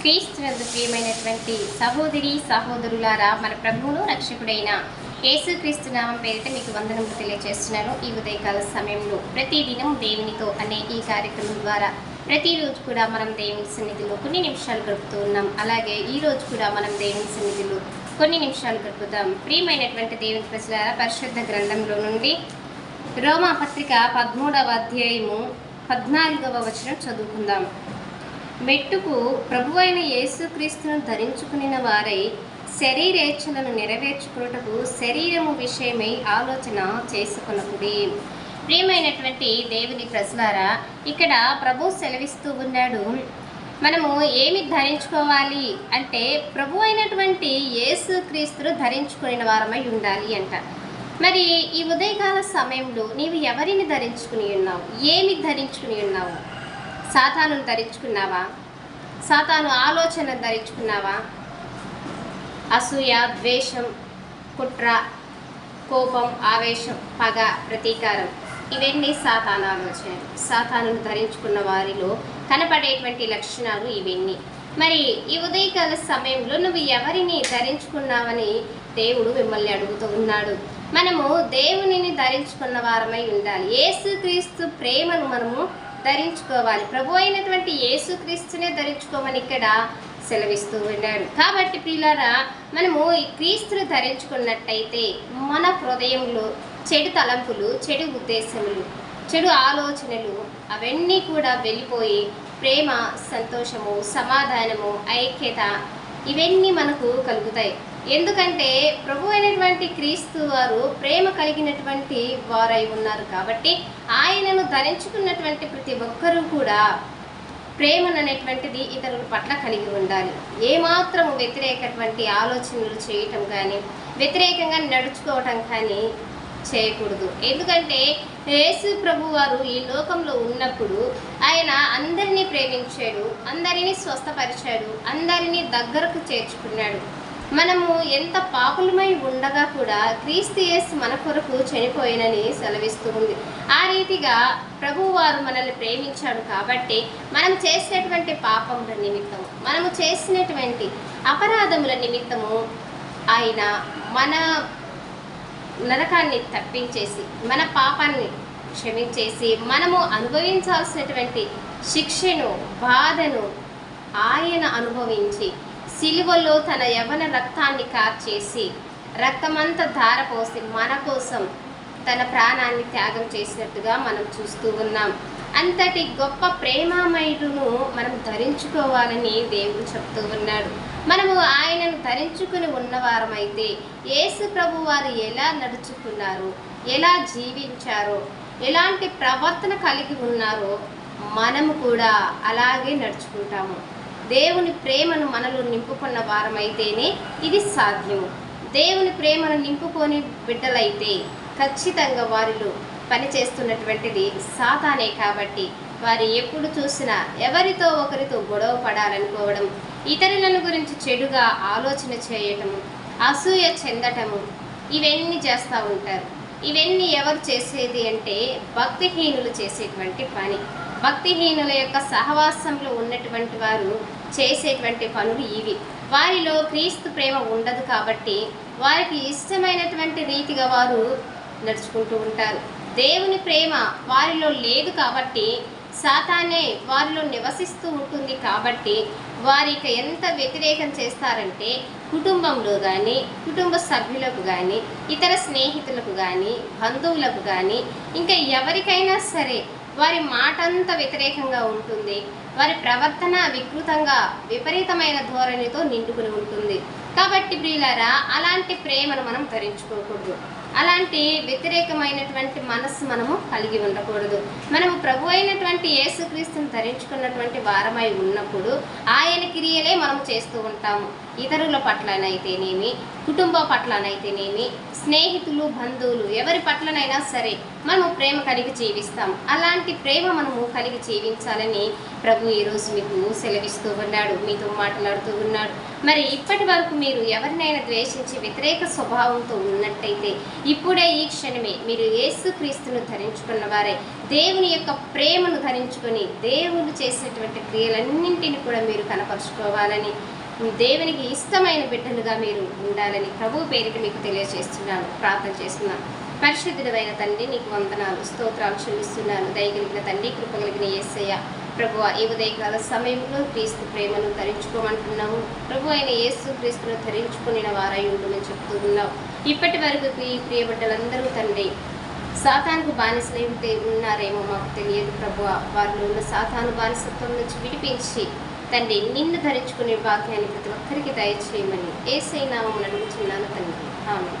క్రీస్తునందు ప్రియమైనటువంటి సహోదరి సహోదరులారా మన ప్రభువును రక్షకుడైన యేసుక్రీస్తు నామం పేరిట మీకు వందనములు తెలియజేస్తున్నాను ఈ ఉదయకాల సమయంలో ప్రతిదినం దేవునితో అనే ఈ కార్యక్రమం ద్వారా ప్రతిరోజు కూడా మనం దేవుని సన్నిధిలో కొన్ని నిమిషాలు గడుపుతూ ఉన్నాం. అలాగే ఈ రోజు కూడా మనం దేవుని సన్నిధిలో కొన్ని నిమిషాలు గడుపుతాం. ప్రియమైనటువంటి దేవుని ప్రజలారా పరిశుద్ధ గ్రంథంలో నుండి రోమా పత్రిక పదమూడవ అధ్యాయము పద్నాలుగవ వచనం చదువుకుందాం. మెట్టుకు ప్రభువైన యేసుక్రీస్తును ధరించుకునిన వారై శరీరేచ్ఛలను నెరవేర్చుకున్నటకు శరీరము విషయమై ఆలోచన చేసుకున్నప్పుడు ప్రియమైనటువంటి దేవుని ప్రజలారా ఇక్కడ ప్రభు సెలవిస్తూ ఉన్నాడు. మనము ఏమి ధరించుకోవాలి అంటే ప్రభు అయినటువంటి యేసుక్రీస్తును ధరించుకునే వారమై ఉండాలి అంట. మరి ఈ ఉదయకాల సమయంలో నీవు ఎవరిని ధరించుకుని ఉన్నావు? ఏమి ధరించుకుని ఉన్నావు? సాతాను ధరించుకున్నావా? సాతాను ఆలోచన ధరించుకున్నావా? అసూయ ద్వేషం కుట్ర కోపం ఆవేశం పగ ప్రతీకారం ఇవన్నీ సాతాను ఆలోచనలు. సాతాను ధరించుకున్న వారిలో కనపడేటువంటి లక్షణాలు ఇవన్నీ. మరి ఈ ఉదయకాల సమయంలో నువ్వు ఎవరిని ధరించుకున్నావని దేవుడు మిమ్మల్ని అడుగుతూ ఉన్నాడు. మనము దేవునిని ధరించుకున్న వారమై ఉండాలి. యేసుక్రీస్తు ప్రేమను మనము ధరించుకోవాలి. ప్రభు అయినటువంటి యేసుక్రీస్తునే ధరించుకోమని ఇక్కడ సెలవిస్తూ ఉన్నాడు. కాబట్టి ప్రియులారా మనము ఈ క్రీస్తును ధరించుకున్నట్టయితే మన హృదయంలో చెడు తలంపులు చెడు ఉద్దేశములు చెడు ఆలోచనలు అవన్నీ కూడా వెళ్ళిపోయి ప్రేమ సంతోషము సమాధానము ఐక్యత ఇవన్నీ మనకు కలుగుతాయి. ఎందుకంటే ప్రభు అయినటువంటి క్రీస్తు వారు ప్రేమ కలిగినటువంటి వారై ఉన్నారు కాబట్టి ఆయనను ధరించుకున్నటువంటి ప్రతి ఒక్కరూ కూడా ప్రేమను అనేటువంటిది ఇతరుల పట్ల కలిగి ఉండాలి. ఏమాత్రము వ్యతిరేకటువంటి ఆలోచనలు చేయటం కానీ వ్యతిరేకంగా నడుచుకోవటం కానీ చేయకూడదు. ఎందుకంటే యేసు ప్రభు వారు ఈ లోకంలో ఉన్నప్పుడు ఆయన అందరినీ ప్రేమించాడు అందరినీ స్వస్థపరిచాడు అందరినీ దగ్గరకు చేర్చుకున్నాడు. మనము ఎంత పాపులమై ఉండగా కూడా క్రీస్తియస్ మన కొరకు చనిపోయినని సెలవిస్తూ ఉంది. ఆ రీతిగా ప్రభువు వారు మనల్ని ప్రేమించాడు కాబట్టి మనం చేసినటువంటి పాపముల నిమిత్తము మనము చేసినటువంటి అపరాధముల నిమిత్తము ఆయన మన నరకాన్ని తప్పించేసి మన పాపాన్ని క్షమించేసి మనము అనుభవించాల్సినటువంటి శిక్షను బాధను ఆయన అనుభవించి సిలువలో తన యవన రక్తాన్ని కార్చేసి రక్తమంతా ధారపోసి మన కోసం తన ప్రాణాన్ని త్యాగం చేసినట్టుగా మనం చూస్తూ ఉన్నాం. అంతటి గొప్ప ప్రేమామయుడును మనం ధరించుకోవాలని దేవుడు చెప్తూ ఉన్నాడు. మనము ఆయనను ధరించుకుని ఉన్నవారమైతే యేసు ప్రభు వారు ఎలా నడుచుకున్నారో ఎలా జీవించారో ఎలాంటి ప్రవర్తన కలిగి ఉన్నారో మనము కూడా అలాగే నడుచుకుంటాము. దేవుని ప్రేమను మనలో నింపుకున్న వారమైతేనే ఇది సాధ్యము. దేవుని ప్రేమను నింపుకొని బిడ్డలైతే ఖచ్చితంగా వారిలో పనిచేస్తున్నటువంటిది సాతానే కాబట్టి వారు ఎప్పుడు చూసినా ఎవరితో ఒకరితో గొడవ పడాలనుకోవడం ఇతరులను గురించి చెడుగా ఆలోచన చేయటము అసూయ చెందటము ఇవన్నీ చేస్తూ ఉంటారు. ఇవన్నీ ఎవరు చేసేది అంటే భక్తిహీనులు చేసేటువంటి పని. భక్తిహీనుల యొక్క సహవాసంలో ఉన్నటువంటి వారు చేసేటువంటి పనులు ఇవి. వారిలో క్రీస్తు ప్రేమ ఉండదు కాబట్టి వారికి ఇష్టమైనటువంటి రీతిగా వారు నడుచుకుంటూ ఉంటారు. దేవుని ప్రేమ వారిలో లేదు కాబట్టి సాతానే వారిలో నివసిస్తూ ఉంటుంది కాబట్టి వారికి ఎంత వ్యతిరేకం చేస్తారంటే కుటుంబంలో కానీ కుటుంబ సభ్యులకు కానీ ఇతర స్నేహితులకు కానీ బంధువులకు కానీ ఇంకా ఎవరికైనా సరే వారి మాటంతా వ్యతిరేకంగా ఉంటుంది. వారి ప్రవర్తన వికృతంగా విపరీతమైన ధోరణితో నిండుకుని ఉంటుంది. కాబట్టి ప్రియులారా అలాంటి ప్రేమను మనం ధరించుకోకూడదు. అలాంటి వ్యతిరేకమైనటువంటి మనస్సు మనము కలిగి ఉండకూడదు. మనము ప్రభు అయినటువంటి యేసుక్రీస్తుని ధరించుకున్నటువంటి వారమై ఉన్నప్పుడు ఆయన క్రియలే మనం చేస్తూ ఉంటాము. ఇతరుల పట్లనైతేనేమి కుటుంబ పట్లనైతేనేమి స్నేహితులు బంధువులు ఎవరి పట్లనైనా సరే మనము ప్రేమ కలిగి జీవిస్తాం. అలాంటి ప్రేమ మనము కలిగి జీవించాలని ప్రభు ఈరోజు మీకు సెలవిస్తూ ఉన్నాడు మీతో మాట్లాడుతూ ఉన్నాడు. మరి ఇప్పటి వరకు మీరు ఎవరినైనా ద్వేషించి వ్యతిరేక స్వభావంతో ఉన్నట్టయితే ఇప్పుడే ఈ క్షణమే మీరు యేసుక్రీస్తును ధరించుకున్న వారే. దేవుని యొక్క ప్రేమను ధరించుకొని దేవుడు చేసినటువంటి క్రియలన్నింటినీ కూడా మీరు కనపరుచుకోవాలని దేవునికి ఇష్టమైన బిడ్డలుగా మీరు ఉండాలని ప్రభు పేరిట మీకు తెలియజేస్తున్నాను ప్రార్థన చేస్తున్నాను. పరిశుద్ధుడమైన తండ్రి నీకు వందనాలు స్తోత్రాలు చెల్లిస్తున్నాను. దయగలిగిన తండ్రి కృపగలిగిన యేసయ్య ప్రభు ఈ ఉదయకాల సమయంలో క్రీస్తు ప్రేమను ధరించుకోమంటున్నాము. ప్రభు అయిన యేసు క్రీస్తును ధరించుకుని వారై ఉంటుందని చెప్తూ ఉన్నావు ఇప్పటి వరకు ఈ ప్రియ బిడ్డలందరూ తండ్రి సాతానికి బానిసలై ఉన్నారేమో మాకు తెలియదు ప్రభు. వారిలో ఉన్న సాతాను బానిసత్వం నుంచి విడిపించి తండ్రి నిన్ను ధరించుకునే భాగ్యాన్ని ప్రతి ఒక్కరికి దయచేయమని ఏసై నామం అడుగుతున్నాను తండ్రి. ఆమె